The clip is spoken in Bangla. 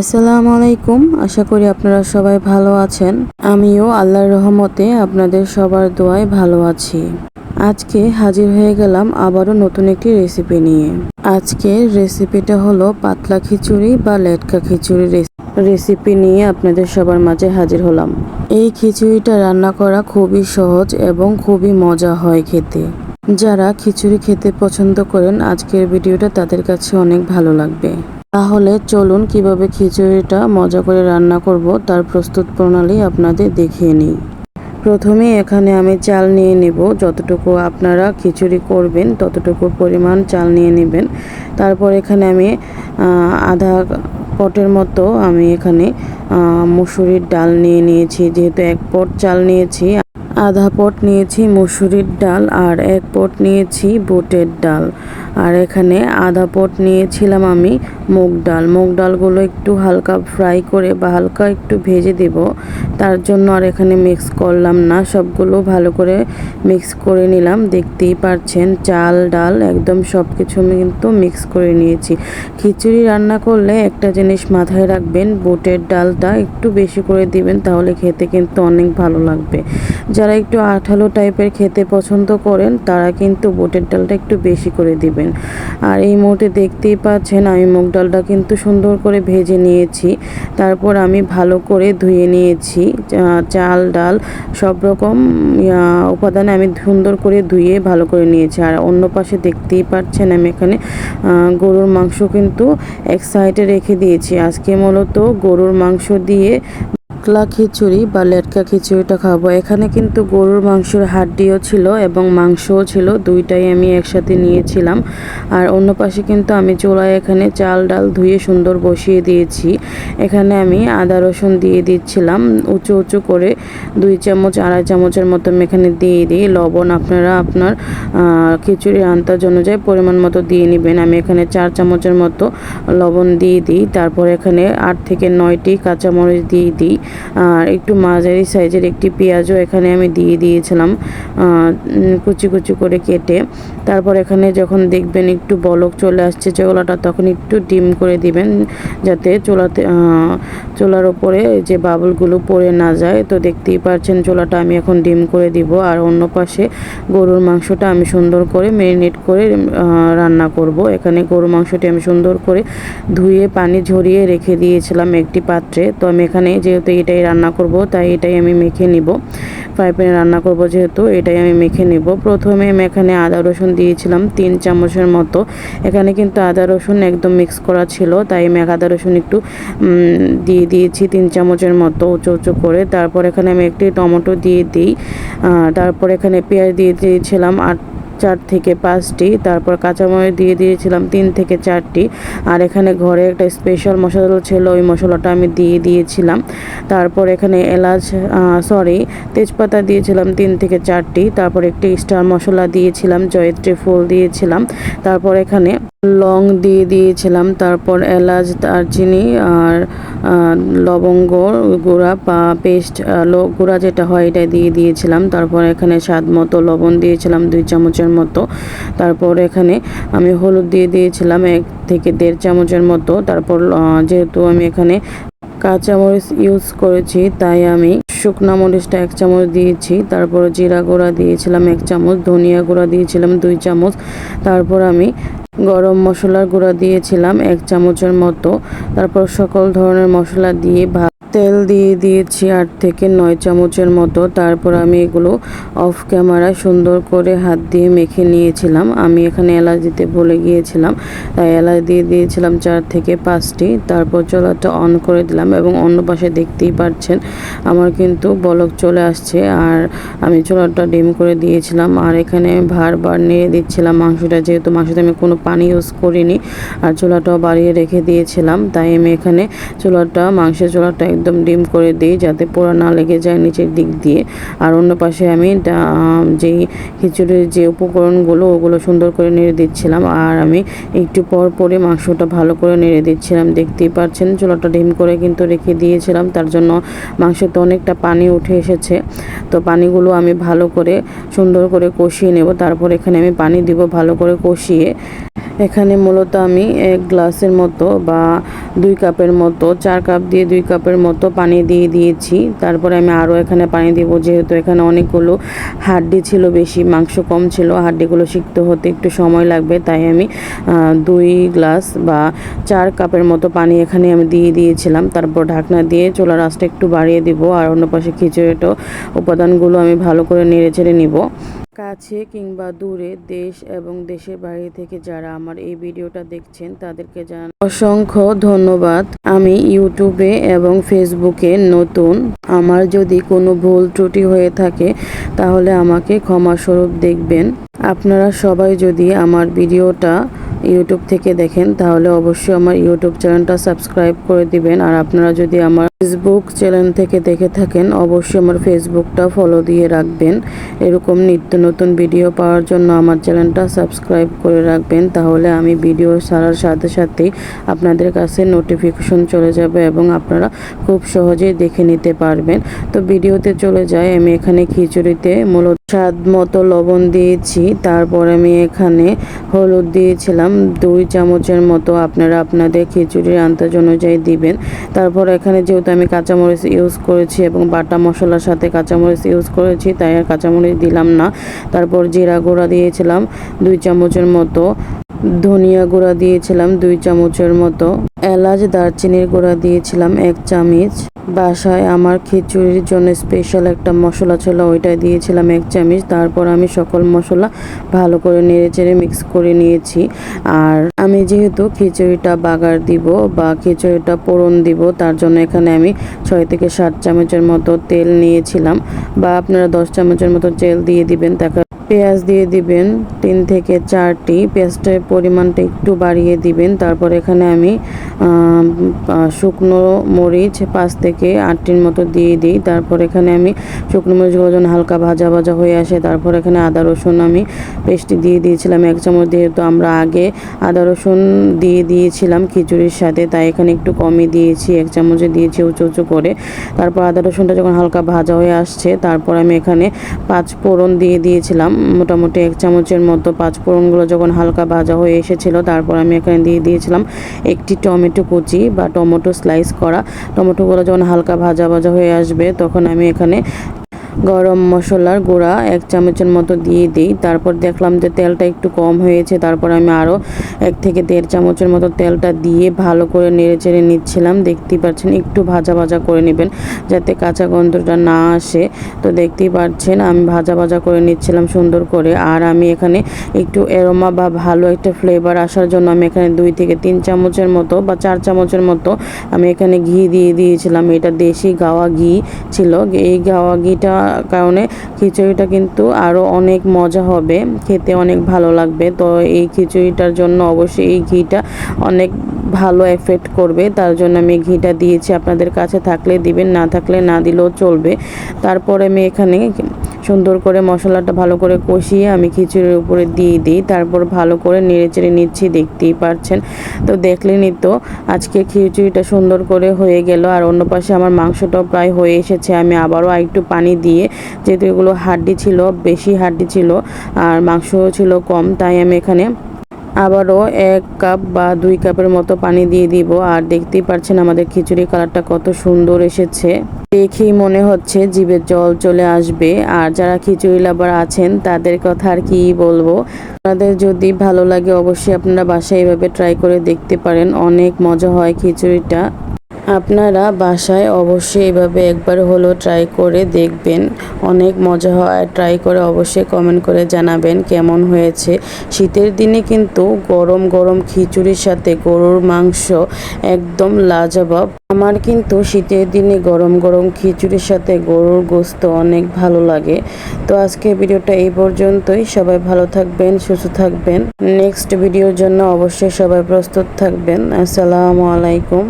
আসসালামু আলাইকুম আশা করি আপনারা সবাই ভালো আছেন। আমিও আল্লাহর রহমতে আপনাদের সবার দোয়ায় ভালো আছি। আজকে হাজির হয়ে গেলাম আবারও নতুন একটি রেসিপি নিয়ে। আজকের রেসিপিটা হলো পাতলা খিচুড়ি বা লেটকা খিচুড়ি রেসিপি নিয়ে আপনাদের সবার মাঝে হাজির হলাম। এই খিচুড়িটা রান্না করা খুবই সহজ এবং খুবই মজা হয় খেতে। যারা খিচুড়ি খেতে পছন্দ করেন, আজকের ভিডিওটা তাদের কাছে অনেক ভালো লাগবে। তাহলে চলুন কীভাবে খিচুড়িটা মজা করে রান্না করব, তার প্রস্তুত প্রণালী আপনাদের দেখিয়ে নিই। প্রথমে এখানে আমি চাল নিয়ে নেব, যতটুকু আপনারা খিচুড়ি করবেন ততটুকু পরিমাণ চাল নিয়ে নেবেন। তারপর এখানে আমি আধা পটের মতো আমি এখানে মুসুরির ডাল নিয়ে নিয়েছি, যেহেতু এক পট চাল নিয়েছি। আধা পট নিয়েছি মুসুরির ডাল আর এক পট নিয়েছি বুটের ডাল। আর এখানে আধা পট নিয়েছিলাম আমি মুগ ডাল। মুগ ডালগুলো একটু হালকা ফ্রাই করে বা হালকা একটু ভেজে দেব। তার জন্য আর এখানে মিক্স করলাম না। সবগুলো ভালো করে মিক্স করে নিলাম। দেখতেই পারছেন, চাল, ডাল একদম সব কিছু আমি কিন্তু মিক্স করে নিয়েছি। খিচুড়ি রান্না করলে একটা জিনিস মাথায় রাখবেন, বুটের ডালটা একটু বেশি করে দিবেন, তাহলে খেতে কিন্তু অনেক ভালো লাগবে। যারা একটু আঠালো টাইপের খেতে পছন্দ করেন, তারা কিন্তু বুটের ডালটা একটু বেশি করে দিবেন। আর এই মুহূর্তে দেখতেই পাচ্ছেন, আমি মুগ ডালটা কিন্তু সুন্দর করে ভেজে নিয়েছি। তারপর আমি ভালো করে ধুয়ে নিয়েছি। চাল, ডাল সব রকম উপাদানে আমি সুন্দর করে ধুয়ে ভালো করে নিয়েছি। আর অন্য পাশে দেখতেই পাচ্ছেন আমি এখানে গরুর মাংস কিন্তু এক সাইডে রেখে দিয়েছি। আজকে মূলত গরুর মাংস দিয়ে পাতলা খিচুড়ি বা লেটকা খিচুড়িটা খাব। এখানে কিন্তু গরুর মাংসের হাড্ডিও ছিল এবং মাংসও ছিল। দুইটাই আমি একসাথে নিয়েছিলাম। আর অন্য পাশে কিন্তু আমি চোলায় এখানে চাল ডাল ধুয়ে সুন্দর বসিয়ে দিয়েছি। এখানে আমি আদা রসুন দিয়ে দিচ্ছিলাম। উঁচু উঁচু করে দুই চামচ আড়াই চামচের মতো এখানে দিয়ে দিই। লবণ আপনারা আপনার আহ, খিচুড়ি আন্দাজ অনুযায়ী পরিমাণ মতো দিয়ে নেবেন। আমি এখানে চার চামচের মতো লবণ দিয়ে দিই। তারপর এখানে আট থেকে নয়টি কাঁচামরিচ দিয়ে দিই। আর একটু মাঝারি সাইজের একটি পেঁয়াজও এখানে আমি দিয়ে দিয়েছিলাম কুচি কুচি করে কেটে। তারপর এখানে যখন দেখবেন একটু বলক চলে আসছে চোলাটা, তখন একটু ডিম করে দিবেন যাতে চোলাতে চোলার ওপরে যে বাবলগুলো পড়ে না যায়। তো দেখতেই পারছেন চোলাটা আমি এখন ডিম করে দিব, আর অন্য পাশে গরুর মাংসটা আমি সুন্দর করে মেরিনেট করে রান্না করব। এখানে গরুর মাংসটি আমি সুন্দর করে ধুয়ে, পানি ঝরিয়ে রেখে দিয়েছিলাম একটি পাত্রে। তো আমি এখানে যেহেতু এটাই রান্না করব, তাই এটাই আমি মেখে নিব। ফ্রাই প্যানে রান্না করব যেহেতু, এটাই আমি মেখে নিব। প্রথমে আমি এখানে আদা, রসুন দিয়েছিলাম তিন চামচের মতো। এখানে কিন্তু আদা, রসুন একদম মিক্স করা ছিল, তাই আমি আদা, রসুন একটু দিয়ে দিয়েছি তিন চামচের মতো উঁচু উঁচু করে। তারপর এখানে আমি একটি টমেটো দিয়ে দিই। তারপর এখানে পেঁয়াজ দিয়ে দিয়েছিলাম আট চার থেকে পাঁচটি, তারপর কাঁচামরিচ দিয়ে দিয়েছিলাম তিন থেকে চারটি, আর এখানে ঘরে একটা স্পেশাল মশলা ছিল, ওই মশলাটা আমি দিয়ে দিয়েছিলাম। তারপর এখানে এলাচ সরি তেজপাতা দিয়েছিলাম তিন থেকে চারটি, তারপর একটি স্টার মশলা দিয়েছিলাম, জয়ত্রী ফুল দিয়েছিলাম। তারপর এখানে লং দিয়ে দিয়েছিলাম। তারপর এলাচ, দারচিনি আর লবঙ্গ, গুঁড়া বা পেস্ট গুঁড়া যেটা হয় এটা দিয়ে দিয়েছিলাম। তারপর এখানে স্বাদ মতো লবণ দিয়েছিলাম দুই চামচের মতো। তারপর এখানে আমি হলুদ দিয়ে দিয়েছিলাম এক থেকে দেড় চামচের মতো। তারপর যেহেতু আমি এখানে কাঁচামরিচ ইউজ করেছি, তাই আমি শুকনা মরিচটা এক চামচ দিয়েছি। তারপর জিরা গুঁড়া দিয়েছিলাম এক চামচ, ধনিয়া গুঁড়া দিয়েছিলাম দুই চামচ। তারপর আমি গরম মশলার গুঁড়া দিয়েছিলাম এক চামচের মতো। তারপর সকল ধরনের মশলা দিয়ে ভা তেল দিয়ে দিয়েছি আট থেকে নয় চামচের মতো। তারপর আমি এগুলো অফ ক্যামেরায় সুন্দর করে হাত দিয়ে মেখে নিয়েছিলাম। আমি এখানে এলাচ দিতে ভুলে গিয়েছিলাম। তাই এলাচ দিয়ে দিয়েছিলাম চার থেকে পাঁচটি। তারপর চোলাটা অন করে দিলাম এবং অন্য পাশে দেখতেই পাচ্ছেন আমার কিন্তু বলক চলে আসছে। আর আমি চোলাটা ডিম করে দিয়েছিলাম। আর এখানে ভার বার নিয়ে দিচ্ছিলাম মাংসটা, যেহেতু মাংসতে আমি কোনো পানি ইউজ করিনি। আর চুলাটাও বাড়িয়ে রেখে দিয়েছিলাম। তাই আমি এখানে চুলাটা, মাংসের চুলাটা একদম ডিম করে দিই যাতে পোড়া না লেগে যায় নিচের দিক দিয়ে। আর অন্য পাশে আমি যেই খিচুড়ির যে উপকরণগুলো, ওগুলো সুন্দর করে নেড়ে দিচ্ছিলাম। আর আমি একটু পর পরে মাংসটা ভালো করে নেড়ে দিচ্ছিলাম। দেখতেই পাচ্ছেন, চুলাটা ডিম করে কিন্তু রেখে দিয়েছিলাম। তার জন্য মাংসতে অনেকটা পানি উঠে এসেছে। তো পানিগুলো আমি ভালো করে, সুন্দর করে কষিয়ে নেব। তারপর এখানে আমি পানি দিব ভালো করে কষিয়ে। এখানে মূলত আমি এক গ্লাসের মতো বা দুই কাপের মতো, চার কাপ দিয়ে দুই কাপের মতো পানি দিয়ে দিয়েছি। তারপরে আমি আরও এখানে পানি দেবো, যেহেতু এখানে অনেকগুলো হাড্ডি ছিল বেশি, মাংস কম ছিল। হাড্ডিগুলো সিক্ত হতে একটু সময় লাগবে, তাই আমি দুই গ্লাস বা চার কাপের মতো পানি এখানে আমি দিয়ে দিয়েছিলাম। তারপর ঢাকনা দিয়ে চুলার আঁচটা একটু বাড়িয়ে দিব, আর অন্য পাশে খিচুড়িটাও উপাদানগুলো আমি ভালো করে নেড়ে চেড়ে নিব। কাছে কিংবা দূরে দেশ এবং দেশের বাইরে থেকে যারা আমার এই ভিডিওটা দেখছেন, তাদেরকে জানান অসংখ্য ধন্যবাদ। আমি ইউটিউবে এবং ফেসবুকে নতুন। আমার যদি কোনো ভুল ত্রুটি হয়ে থাকে, তাহলে আমাকে ক্ষমাস্বরূপ দেখবেন। আপনারা সবাই যদি আমার ভিডিওটা ইউটিউব থেকে দেখেন, তাহলে অবশ্যই আমার ইউটিউব চ্যানেলটা সাবস্ক্রাইব করে দিবেন। আর আপনারা যদি আমার ফেসবুক চ্যানেল থেকে দেখে থাকেন, অবশ্যই আমার ফেসবুকটা ফলো দিয়ে রাখবেন। এরকম নিত্য নতুন ভিডিও পাওয়ার জন্য আমার চ্যানেলটা সাবস্ক্রাইব করে রাখবেন। তাহলে আমি ভিডিও ছাড়ার সাথে সাথেই আপনাদের কাছে নোটিফিকেশন চলে যাবে এবং আপনারা খুব সহজেই দেখে নিতে পারবেন। তো ভিডিওতে চলে যায় আমি এখানে খিচুড়িতে মূলত স্বাদ মতো লবণ দিয়েছি। তারপর আমি এখানে হলুদ দিয়েছিলাম। দুই চামচের মতো আপনারা আপনাদের খিচুড়ির আন্দাজ অনুযায়ী দিবেন। তারপর এখানে যেহেতু আমি কাঁচামরিচ ইউজ করেছি এবং বাটা মশলার সাথে কাঁচামরিচ ইউজ করেছি, তাই আর কাঁচামরিচ দিলাম না। তারপর জিরা গুঁড়া দিয়েছিলাম। দুই চামচের মতো ধনিয়া গুঁড়া দিয়েছিলাম। দুই চামচের মতো এলাচ, দারচিনির গুঁড়া দিয়েছিলাম, এক চামচ। বাসায় আমার খিচুড়ির জন্য স্পেশাল একটা মশলা ছিল ওইটা দিয়েছিলাম এক চামচ। তারপর আমি সকল মশলা ভালো করে নেড়ে চেড়ে মিক্স করে নিয়েছি। আর আমি যেহেতু খিচুড়িটা বাগার দিব বা খিচুড়িটা পোড়ন দিব, তার জন্য এখানে আমি ছয় থেকে সাত চামচের মতো তেল নিয়েছিলাম। বা আপনারা দশ চামচের মতো তেল দিয়ে দিবেন তাকে পেঁয়াজ দিয়ে দিবেন, তিন থেকে চারটি। পেঁয়াজটার পরিমাণটা একটু বাড়িয়ে দিবেন। তারপর এখানে আমি শুকনো মরিচ পাঁচ থেকে আটটির মতো দিয়ে দিই। তারপর এখানে আমি শুকনো মরিচগুলো যখন হালকা ভাজা ভাজা হয়ে আসে। তারপর এখানে আদা রসুন আমি পেস্টটি দিয়ে দিয়েছিলাম এক চামচ। যেহেতু আমরা আগে আদা রসুন দিয়ে দিয়েছিলাম খিচুড়ির সাথে, তাই এখানে একটু কমই দিয়েছি। এক চামচে দিয়েছি উঁচু উঁচু করে। তারপর আদা রসুনটা যখন হালকা ভাজা হয়ে আসছে, তারপর আমি এখানে পাঁচ ফোড়ন দিয়ে দিয়েছিলাম। মোটামুটি এক চামচের মতো পাঁচ ফোড়নগুলো যখন হালকা ভাজা হয়ে এসেছিল, তারপর আমি এখানে দিয়ে দিয়েছিলাম একটি টমেটো কুচি বা টমেটো স্লাইস করা। টমেটোগুলো যখন হালকা ভাজা ভাজা হয়ে আসবে, তখন আমি এখানে গরম মশলার গুঁড়া এক চামচের মতো দিয়ে দিই। তারপর দেখলাম যে তেলটা একটু কম হয়েছে। তারপর আমি আরও এক থেকে দেড় চামচের মতো তেলটা দিয়ে ভালো করে নেড়ে চেড়ে নিচ্ছিলাম। দেখতেই পাচ্ছেন, একটু ভাজা ভাজা করে নেবেন যাতে কাঁচা গন্ধটা না আসে। তো দেখতেই পাচ্ছেন, আমি ভাজা ভাজা করে নিচ্ছিলাম সুন্দর করে। আর আমি এখানে একটু এরোমা বা ভালো একটা ফ্লেভার আসার জন্য আমি এখানে দুই থেকে তিন চামচের মতো বা চার চামচের মতো আমি এখানে ঘি দিয়ে দিয়েছিলাম। এটা দেশি গাওয়া ঘি ছিল। এই গাওয়া ঘিটা কারণে খিচুড়িটা কিন্তু আরও অনেক মজা হবে, খেতে অনেক ভালো লাগবে। তো এই খিচুড়িটার জন্য অবশ্যই এই ঘিটা অনেক ভালো এফেক্ট করবে। তার জন্য আমি ঘিটা দিয়েছি, আপনাদের কাছে থাকলে দিবেন, না থাকলে না দিলেও চলবে। তারপরে আমি এখানে সুন্দর করে মশলাটা ভালো করে কষিয়ে আমি খিচুড়ির উপরে দিয়ে দিই। তারপর ভালো করে নেড়ে চেড়ে নিচ্ছি, দেখতেই পারছেন। তো দেখলেনই তো, আজকে খিচুড়িটা সুন্দর করে হয়ে গেল। আর অন্য পাশে আমার মাংসটাও প্রায় হয়ে এসেছে। আমি আবারও একটু পানি দিয়ে যেহেতু এগুলো হাড্ডি ছিল, বেশি হাড্ডি ছিল আর মাংসও ছিল কম, তাই আমি এখানে আবারও এক কাপ বা দুই কাপের মতো পানি দিয়ে দিব। আর দেখতেই পাচ্ছেন আমাদের খিচুড়ি কালারটা কত সুন্দর এসেছে। দেখেই মনে হচ্ছে জিভের জল চলে আসবে। আর যারা খিচুড়ি লাভার আছেন, তাদের কথা আর কি বলব? আপনাদের যদি ভালো লাগে, অবশ্যই আপনারা বাসায় এভাবে ট্রাই করে দেখতে পারেন। অনেক মজা হয় খিচুড়িটা। আপনারা বাসায় অবশ্যই এভাবে একবার হলো ট্রাই করে দেখবেন। অনেক মজা হয় ট্রাই করে অবশ্যই কমেন্ট করে জানাবেন কেমন হয়েছে। শীতের দিনে কিন্তু গরম গরম খিচুড়ির সাথে গরুর মাংস একদম লাজবাব। আমার কিন্তু শীতের দিনে গরম গরম খিচুড়ির সাথে গরুর গোস্ত অনেক ভালো লাগে। তো আজকে ভিডিওটা এই পর্যন্তই। সবাই ভালো থাকবেন, সুস্থ থাকবেন। নেক্সট ভিডিওর জন্য অবশ্যই সবাই প্রস্তুত থাকবেন। আসসালামু আলাইকুম।